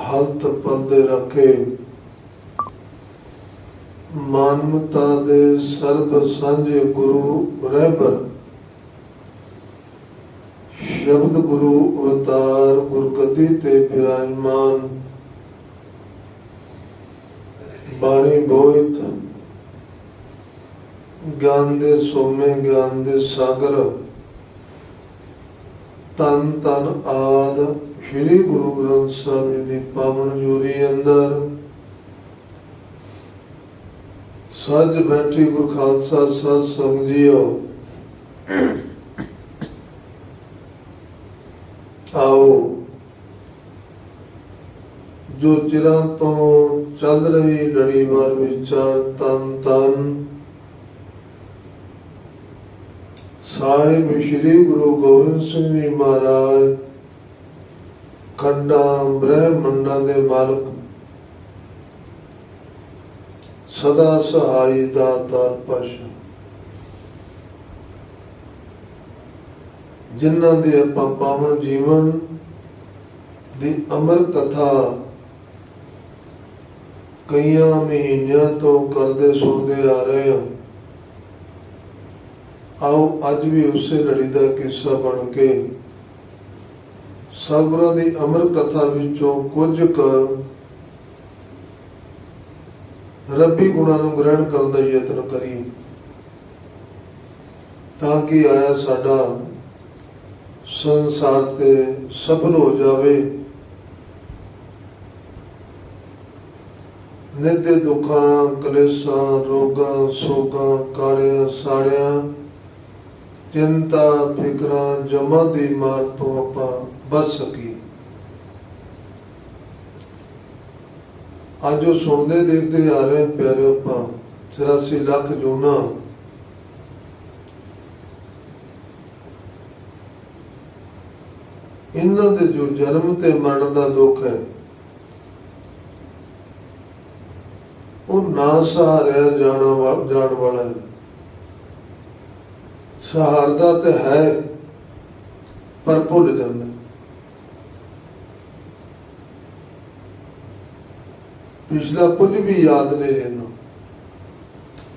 ਹੱਥ ਪੱਦੇ ਰੱਖੇ। ਮਾਨਵਤਾ ਦੇ ਸਰਬ ਸਾਂਝੇ ਗੁਰੂ ਰਹਿਬਰ ਸ਼ਬਦ ਗੁਰੂ ਅਵਤਾਰ ਗੁਰਗੱਦੀ ਤੇ ਬਿਰਾਜਮਾਨ। ਬਾਣੀ ਬੋਇਤ। ਗਿਆਨ ਦੇ ਸੋਮੇ, ਗਿਆਨ ਦੇ ਸਾਗਰ। ਤਨ ਤਨ ਆਦ ਸ੍ਰੀ ਗੁਰੂ ਗ੍ਰੰਥ ਸਾਹਿਬ ਜੀ ਦੀ ਪਾਵਨ ਜੋਰੀ ਅੰਦਰ ਸੱਜ ਬੈਠੀ ਗੁਰ ਖਾਲਸਾ ਸਤ ਸੰਗ ਆਓ। ਜੋ ਚਿਰਾਂ ਤੋਂ ਚੱਲ ਰਹੀ ਲੜੀ ਵਾਰ ਵਿਚਾਰ ਤਨ ਤਨ, ਸਾਹਿਬ ਸ੍ਰੀ ਗੁਰੂ ਗੋਬਿੰਦ ਸਿੰਘ ਜੀ ਮਹਾਰਾਜ ਖੰਡਾਂ ਬ੍ਰਹਮੰਡਾਂ ਦੇ ਮਾਲਕ। ਸਦਾ ਸਹਾਈ ਦਾਤਾਰ ਪਾਸ਼ਾ। ਜਿਨ੍ਹਾਂ ਦੇ ਆਪਾਂ ਪਾਵਨ ਜੀਵਨ ਦੀ ਅਮਰ ਕਥਾ ਕਈਆਂ ਮਹੀਨਿਆਂ ਤੋਂ ਕਰਦੇ ਸੁਣਦੇ ਆ ਰਹੇ ਹਾਂ। ਆਓ ਅੱਜ ਵੀ ਉਸੇ ਲੜੀ ਦਾ ਕਿੱਸਾ ਬਣ ਕੇ ਸਤਿਗੁਰਾਂ ਦੀ ਅਮਰ ਕਥਾ ਵਿੱਚੋਂ ਕੁਝ ਕੁ ਰੱਬੀ ਗੁਣਾਂ ਨੂੰ ਗ੍ਰਹਿਣ ਕਰਨ ਦਾ ਯਤਨ ਕਰੀਏ ਤਾਂ ਕਿ ਆਇਆ ਸਾਡਾ ਸੰਸਾਰ ਤੇ ਸਫਲ ਹੋ ਜਾਵੇ। ਨਿੱਤ ਦੁੱਖਾਂ, ਕਲੇਸ਼ਾਂ, ਰੋਗਾਂ, ਸੋਗਾਂ ਕਾੜਿਆਂ ਸਾੜਿਆਂ, ਚਿੰਤਾ, ਫਿਕਰਾਂ, ਜਮਾਂ ਦੀ ਮਾਰ ਤੋਂ ਆਪਾਂ ਬਚ ਸਕੀਏ ਅੱਜ ਉਹ ਸੁਣਦੇ ਦੇਖਦੇ ਆ ਰਹੇ ਪਿਆਰੇ ਆਪਾਂ 84 ਲੱਖ ਜੂਨਾ। ਇਹਨਾਂ ਦੇ ਜੋ ਜਨਮ ਤੇ ਮਰਨ ਦਾ ਦੁੱਖ ਹੈ, ਉਹ ਨਾ ਸਹਾਰਿਆ ਜਾਣਾ ਜਾਣ ਵਾਲਾ ਹੈ। ਸਹਾਰਦਾ ਤੇ ਹੈ, ਪਰ ਭੁੱਲ ਜਾਂਦਾ ਪਿਛਲਾ ਕੁਝ ਵੀ ਯਾਦ ਨਹੀਂ ਰਹਿੰਦਾ।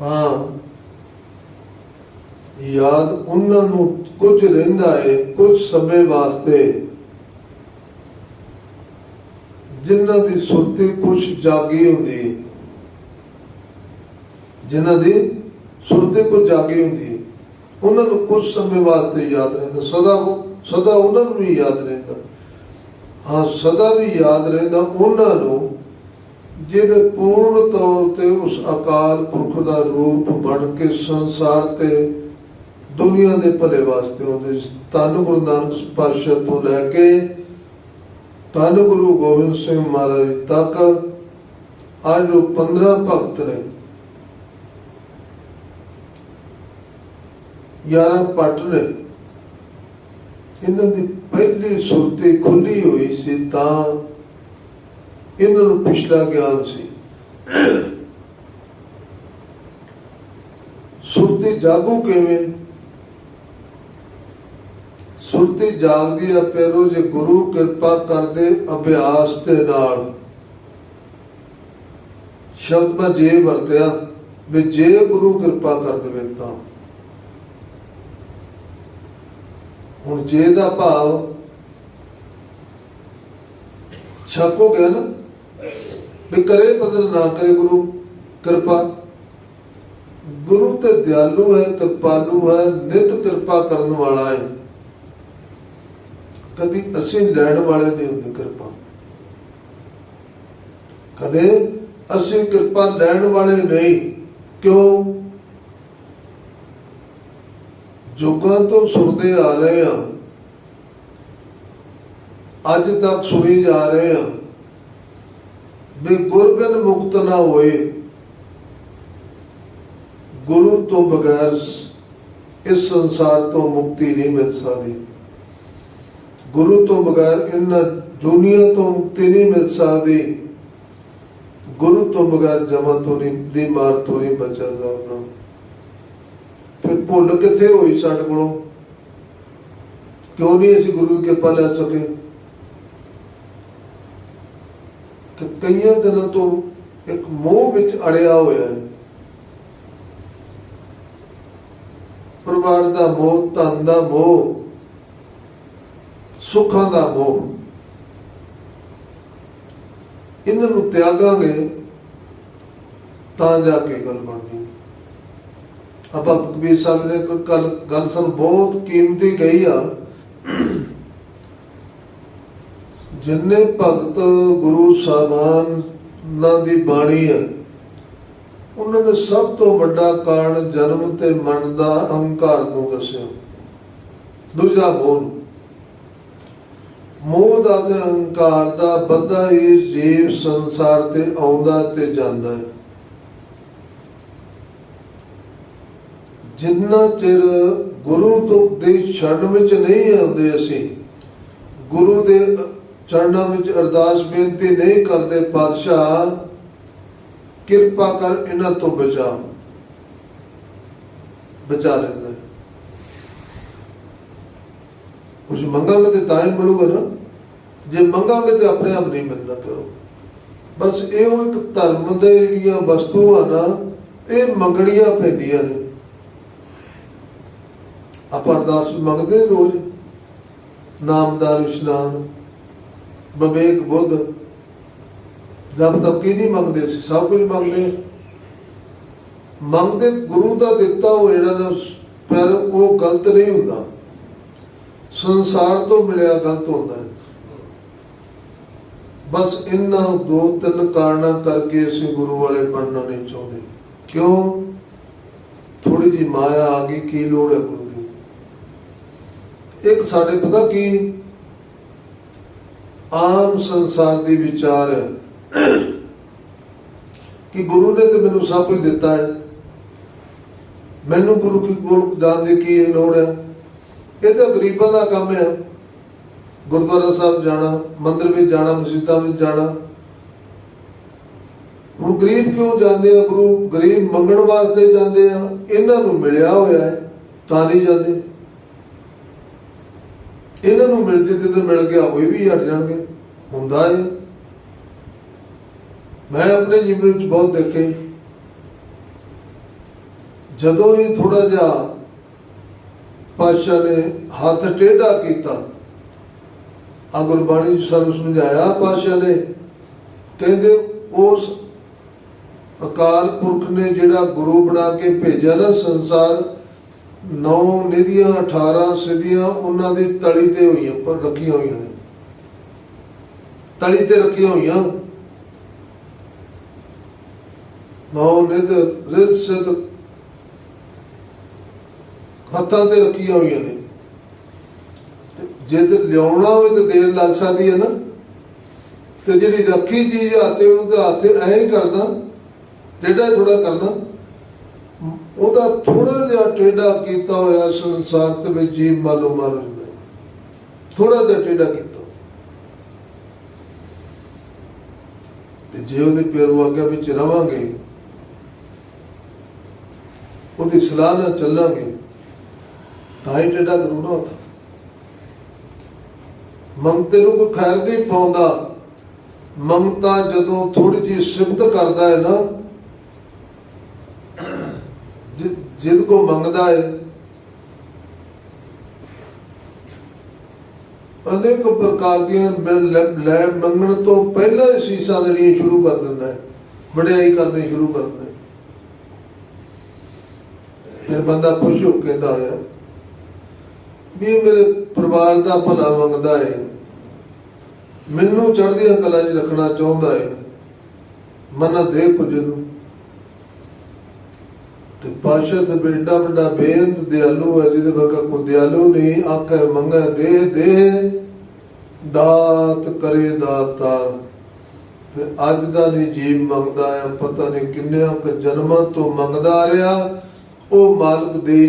ਹਾਂ, ਯਾਦ ਉਹਨਾਂ ਨੂੰ ਕੁਝ ਰਹਿੰਦਾ ਹੈ ਕੁਝ ਸਮੇਂ ਵਾਸਤੇ। ਜਿਨ੍ਹਾਂ ਦੀ ਸੁਰਤੀ ਕੁਝ ਜਾਗੀ ਹੁੰਦੀ ਹੈ ਜਿਨ੍ਹਾਂ ਦੀ ਸੁਰਤੀ ਕੁਝ ਜਾਗੀ ਹੁੰਦੀ ਉਹਨਾਂ ਨੂੰ ਕੁਝ ਸਮੇਂ ਵਾਸਤੇ ਯਾਦ ਰਹਿੰਦਾ। ਸਦਾ ਸਦਾ ਉਹਨਾਂ ਨੂੰ ਵੀ ਯਾਦ ਰਹਿੰਦਾ। ਹਾਂ, ਸਦਾ ਵੀ ਯਾਦ ਰਹਿੰਦਾ ਉਹਨਾਂ ਨੂੰ। ਜਿਹੜੇ ਪੂਰਨ ਤੌਰ ਤੇ ਉਸ ਅਕਾਲ ਪੁਰਖ ਦਾ ਰੂਪ ਬਣ ਕੇ ਸੰਸਾਰ ਤੇ ਦੁਨੀਆ ਦੇ ਭਲੇ ਵਾਸਤੇ ਆਉਂਦੇ ਤਨ ਗੁਰੂ ਨਾਨਕ ਪਾਤਸ਼ਾਹ ਤੋਂ ਲੈ ਕੇ ਤਨ ਗੁਰੂ ਗੋਬਿੰਦ ਸਿੰਘ ਮਹਾਰਾਜ ਤੱਕ ਅੱਜ ਉਹ 15 ਭਗਤ ਨੇ। 11 ਪੱਟ ਨੇ। ਇਹਨਾਂ ਦੀ ਪਹਿਲੀ ਸੁਰਤੀ ਖੁੱਲੀ ਹੋਈ ਸੀ ਤਾਂ ਇਹਨਾਂ ਨੂੰ ਪਿਛਲਾ ਗਿਆਨ ਸੀ। ਸੁਰਤੀ ਜਾਗੂ ਕਿਵੇਂ? ਸੁਰਤੀ ਜਾਗਦੀ ਆ ਪੈਰੋ ਜੇ ਗੁਰੂ ਕਿਰਪਾ ਕਰਦੇ ਅਭਿਆਸ ਦੇ ਨਾਲ। ਸ਼ਬਦ ਮੈਂ ਜੇ ਵਰਤਿਆ, ਵੀ ਜੇ ਗੁਰੂ ਕਿਰਪਾ ਕਰ ਦੇਵੇ ਤਾਂ। ਹੁਣ ਜੇ ਦਾ ਭਾਵ ਸ਼ੱਕ ਹੋ ਗਿਆ ਨਾ ਵੀ ਕਰੇ ਬਦਲ, ਨਾ ਕਰੇ ਗੁਰੂ, ਕਿਰਪਾ। ਗੁਰੂ ਤੇ ਦਿਆਲੂ ਹੈ, ਕਿਰਪਾਲੂ ਹੈ, ਨਿਤ ਕਿਰਪਾ ਕਰਨ ਵਾਲਾ ਹੈ। ਕਦੀ ਅਸੀਂ ਲੈਣ ਵਾਲੇ ਨਹੀਂ ਹੁੰਦੇ ਕਿਰਪਾ। ਕਦੇ ਅਸੀਂ ਕਿਰਪਾ ਲੈਣ ਵਾਲੇ ਨਹੀਂ। ਕਿਉਂ? ਜੁਗਾਂ ਤੋਂ ਸੁਣਦੇ ਆ ਰਹੇ ਹਾਂ। ਅੱਜ ਤੱਕ ਸੁਣੀ ਜਾ ਰਹੇ ਹਾਂ। ਵੀ ਗੁਰਬਿਨ ਮੁਕਤ ਨਾ ਹੋਏ, ਗੁਰੂ ਤੋਂ ਬਗੈਰ ਇਸ ਸੰਸਾਰ ਤੋਂ ਮੁਕਤੀ ਨਹੀਂ ਮਿਲ ਸਕਦੀ। ਗੁਰੂ ਤੋਂ ਬਗੈਰ ਇਹਨਾਂ ਦੁਨੀਆ ਤੋਂ ਮੁਕਤੀ ਨਹੀਂ ਮਿਲ ਸਕਦੀ। ਗੁਰੂ ਤੋਂ ਬਗੈਰ ਜਮਾਂ ਤੋਂ ਨਹੀਂ, ਦੀ ਮਾਰ ਤੋਂ ਨਹੀਂ ਬਚਿਆ ਜਾਂਦਾ ਫਿਰ ਭੁੱਲ ਕਿੱਥੇ ਹੋਈ ਸਾਡੇ ਕੋਲੋਂ? ਕਿਉਂ ਨਹੀਂ ਅਸੀਂ ਗੁਰੂ ਦੀ ਕਿਰਪਾ ਲੈ ਸਕੇ ਤੇ ਕਈਆਂ ਦਿਨਾਂ ਤੋਂ ਇੱਕ ਮੋਹ ਵਿੱਚ ਅੜਿਆ ਹੋਇਆ ਹੈ। ਪਰਿਵਾਰ ਦਾ ਮੋਹ, ਧਨ ਦਾ ਮੋਹ, ਸੁੱਖਾਂ ਦਾ ਮੋਹ। ਇਹਨਾਂ ਨੂੰ ਤਿਆਗਾਂਗੇ ਤਾਂ ਜਾ ਕੇ ਗੱਲ ਬਣਨੀ ਆਪਾਂ ਕਬੀਰ ਸਾਹਿਬ ਨੇ ਕੱਲ ਗੱਲ ਸਾਨੂੰ ਬਹੁਤ ਕੀਮਤੀ ਗਈ ਆ। ਜਿੰਨੇ ਭਗਤ ਗੁਰੂ ਸਾਹਿਬਾਨਾਂ ਦੀ ਬਾਣੀ ਹੈ, ਉਹਨਾਂ ਨੇ ਸਭ ਤੋਂ ਵੱਡਾ ਕਾਰਨ ਜਨਮ ਤੇ ਮਰਨ ਦਾ ਅਹੰਕਾਰ ਨੂੰ ਦੱਸਿਆ। ਦੂਜਾ ਮੋਹ ਮੋਹ ਦਾ ਤੇ ਅਹੰਕਾਰ ਦਾ ਬੰਦਾ ਹੀ ਜੀਵ ਸੰਸਾਰ ਤੇ ਆਉਂਦਾ ਤੇ ਜਾਂਦਾ ਹੈ। ਜਿੰਨਾ ਚਿਰ ਗੁਰੂ ਤੋਂ ਦੇ ਸ਼ਰਨ ਵਿੱਚ ਨਹੀਂ ਆਉਂਦੇ ਅਸੀਂ, ਗੁਰੂ ਦੇ ਚਰਨਾਂ ਵਿੱਚ ਅਰਦਾਸ ਬੇਨਤੀ ਨਹੀਂ ਕਰਦੇ ਪਾਤਸ਼ਾਹ, ਕਿਰਪਾ ਕਰ ਇਹਨਾਂ ਤੋਂ ਬਚਾ। ਬਚਾ ਲੈਂਦਾ ਕੁਝ ਮੰਗਾਂਗੇ ਤੇ ਤਾਂ ਹੀ ਮਿਲੂਗਾ ਨਾ। ਜੇ ਮੰਗਾਂਗੇ ਤੇ ਆਪਣੇ ਆਪ ਨਹੀਂ ਮਿਲਦਾ ਫਿਰ ਬਸ ਇਹੋ ਇੱਕ ਧਰਮ ਦੇ ਜਿਹੜੀਆਂ ਵਸਤੂਆਂ ਨਾ, ਇਹ ਮੰਗਣੀਆਂ ਪੈਂਦੀਆਂ ਨੇ। ਆਪਾਂ ਅਰਦਾਸ ਮੰਗਦੇ ਰੋਜ਼। ਨਾਮਦਾਰ ਇਸ਼ਨਾਨ। ਵਿਵੇਕ ਬੁੱਧ। ਜਦ ਤੱਕ ਕੀ ਨਹੀਂ ਮੰਗਦੇ ਸੀ ਸਭ ਕੁਝ ਮੰਗਦੇ ਮੰਗਦੇ ਗੁਰੂ ਦਾ ਦਿੱਤਾ ਹੋਇਆ ਜਿਹੜਾ ਨਾ, ਪਰ ਉਹ ਗਲਤ ਨਹੀਂ ਹੁੰਦਾ। ਸੰਸਾਰ ਤੋਂ ਮਿਲਿਆ ਗਲਤ ਹੁੰਦਾ। ਹੈ ਬਸ ਇਹਨਾਂ ਦੋ ਤਿੰਨ ਕਾਰਨਾਂ ਕਰਕੇ ਅਸੀਂ ਗੁਰੂ ਵਾਲੇ ਬਣਨਾ ਨਹੀਂ ਚਾਹੁੰਦੇ। ਕਿਉਂ? ਥੋੜੀ ਜੀ ਮਾਇਆ ਆ ਗਈ, ਕੀ ਲੋੜ ਹੈ ਗੁਰੂ ਦੀ? ਇੱਕ ਸਾਡੇ ਪਤਾ ਕੀ ਆਮ ਸੰਸਾਰ ਦੀ ਵਿਚਾਰ ਹੈ ਕਿ ਗੁਰੂ ਨੇ ਤੇ ਮੈਨੂੰ ਸਭ ਕੁਝ ਦਿੱਤਾ ਹੈ। ਮੈਨੂੰ ਗੁਰੂ ਕੀ ਕੋਲ ਜਾਣ ਦੀ ਕੀ ਲੋੜ ਹੈ? ਇਹ ਤਾਂ ਗਰੀਬਾਂ ਦਾ ਕੰਮ ਹੈ। ਗੁਰਦੁਆਰਾ ਸਾਹਿਬ ਜਾਣਾ, ਮੰਦਿਰ ਵਿੱਚ ਜਾਣਾ, ਮਸਜਿਦਾਂ ਵਿੱਚ ਜਾਣਾ। ਹੁਣ ਗਰੀਬ ਕਿਉਂ ਜਾਂਦੇ ਆ? ਗੁਰੂ ਗਰੀਬ ਮੰਗਣ ਵਾਸਤੇ ਜਾਂਦੇ ਆ। ਇਹਨਾਂ ਨੂੰ ਮਿਲਿਆ ਹੋਇਆ ਹੈ, ਤਾਂ ਨਹੀਂ ਜਾਂਦੇ। ਇਹਨਾਂ ਨੂੰ ਮਿਲ ਜੇ ਜਦੋਂ ਮਿਲ ਗਿਆ ਉਹ ਵੀ ਹਟ ਜਾਣਗੇ। ਹੁੰਦਾ ਹੈ ਮੈਂ ਆਪਣੇ ਜੀਵਨ ਵਿੱਚ ਬਹੁਤ ਦੇਖੇ। ਜਦੋਂ ਹੀ ਥੋੜਾ ਜਿਹਾ ਪਾਤਸ਼ਾਹ ਨੇ ਹੱਥ ਟੇਢਾ ਕੀਤਾ ਆ ਗੁਰਬਾਣੀ ਚ ਸਾਨੂੰ ਸਮਝਾਇਆ ਪਾਤਸ਼ਾਹ ਨੇ, ਕਹਿੰਦੇ ਉਸ ਅਕਾਲ ਪੁਰਖ ਨੇ ਜਿਹੜਾ ਗੁਰੂ ਬਣਾ ਕੇ ਭੇਜਿਆ ਨਾ ਸੰਸਾਰ ਨੌ ਨਿਧੀਆਂ 18 ਸਿੱਧੀਆਂ ਉਹਨਾਂ ਦੀ ਤਲੀ ਤੇ ਹੋਈਆਂ, ਪਰ ਰੱਖੀਆਂ ਹੋਈਆਂ ਨੇ। ਤਲੀ ਤੇ ਰੱਖੀਆਂ ਹੋਈਆਂ। ਨੌ ਨਿਧ ਰਿਤ ਸਿੱਧ ਹੱਥਾਂ ਤੇ ਰੱਖੀਆਂ ਹੋਈਆਂ ਨੇ। ਜੇ ਤੇ ਲਿਆਉਣਾ ਹੋਵੇ ਤਾਂ ਦੇਰ ਲੱਗ ਸਕਦੀ ਹੈ ਨਾ। ਤੇ ਜਿਹੜੀ ਰੱਖੀ ਚੀਜ਼ ਹੱਥੇ ਉਹਦਾ ਹੱਥ ਐਂ ਹੀ ਕਰਦਾ ਟੇਢਾ ਥੋੜਾ ਕਰਦਾ ਉਹਦਾ ਥੋੜਾ ਜਿਹਾ ਟੇਢਾ ਕੀਤਾ ਹੋਇਆ ਸੰਸਾਰ ਦੇ ਵਿੱਚ ਜੀਵ ਮਾਲੋ ਮਾਰ ਥੋੜਾ ਜਿਹਾ ਟੇਢਾ ਕੀਤਾ। ਤੇ ਜੇ ਉਹਦੇ ਪਿਆਰੂ ਆਗਿਆ ਵਿੱਚ ਰਵਾਂਗੇ, ਉਹਦੀ ਸਲਾਹ ਨਾਲ ਚੱਲਾਂਗੇ, ਤਾਂ ਹੀ ਟੇਢਾ ਕਰੂ ਨਾ ਹੁੰਦਾ ਮਮਤੇ ਨੂੰ ਕੋਈ ਖੈਰ ਨਹੀਂ ਪਾਉਂਦਾ। ਮੰਗਤਾ ਜਦੋਂ ਥੋੜੀ ਜਿਹੀ ਸਿਫਤ ਕਰਦਾ ਹੈ ਨਾ ਜਿ- ਜਿਦ ਕੋ ਮੰਗਦਾ ਹੈ, ਅਨੇਕ ਪ੍ਰਕਾਰ ਦੀਆਂ ਲੈ ਮੰਗਣ ਤੋਂ ਪਹਿਲਾਂ ਹੀ ਸੀਸਾਂ ਦੇਣੀਆਂ ਸ਼ੁਰੂ ਕਰ ਦਿੰਦਾ ਹੈ, ਵਡਿਆਈ ਕਰਨੀ ਸ਼ੁਰੂ ਕਰ ਦਿੰਦਾ ਫਿਰ ਬੰਦਾ ਖੁਸ਼ ਹੋ ਕੇ ਕਹਿੰਦਾ ਹੋਇਆ, ਵੀ ਇਹ ਮੇਰੇ ਪਰਿਵਾਰ ਦਾ ਭਲਾ ਮੰਗਦਾ ਹੈ, ਮੈਨੂੰ ਚੜ੍ਹਦੀਆਂ ਕਲਾ 'ਚ ਰੱਖਣਾ ਚਾਹੁੰਦਾ ਹੈ, ਮਨ ਦੇ ਕੁਝ ਨੂੰ ਤੇ ਪਾਸ਼ਾ ਤੇ ਬੇਟਾ ਵੱਡਾ ਬੇਅੰਤ ਦਿਆਲੂ ਹੈ, ਜਿਹਦੇ ਵਰਗਾ ਕੋਈ ਦਿਆਲੂ ਨਹੀਂ, ਆਖੇ ਮੰਗੇ ਦੇ ਦੇ, ਦਾਤ ਕਰੇ ਦਾਤਾਰ। ਤੇ ਅੱਜ ਦਾ ਨਹੀਂ ਜੀਵ ਮੰਗਦਾ ਆ, ਪਤਾ ਨਹੀਂ ਕਿੰਨਿਆਂ ਕੁ ਜਨਮਾਂ ਤੋਂ ਮੰਗਦਾ ਰਿਹਾ, ਉਹ ਮਾਲਕ ਦੇ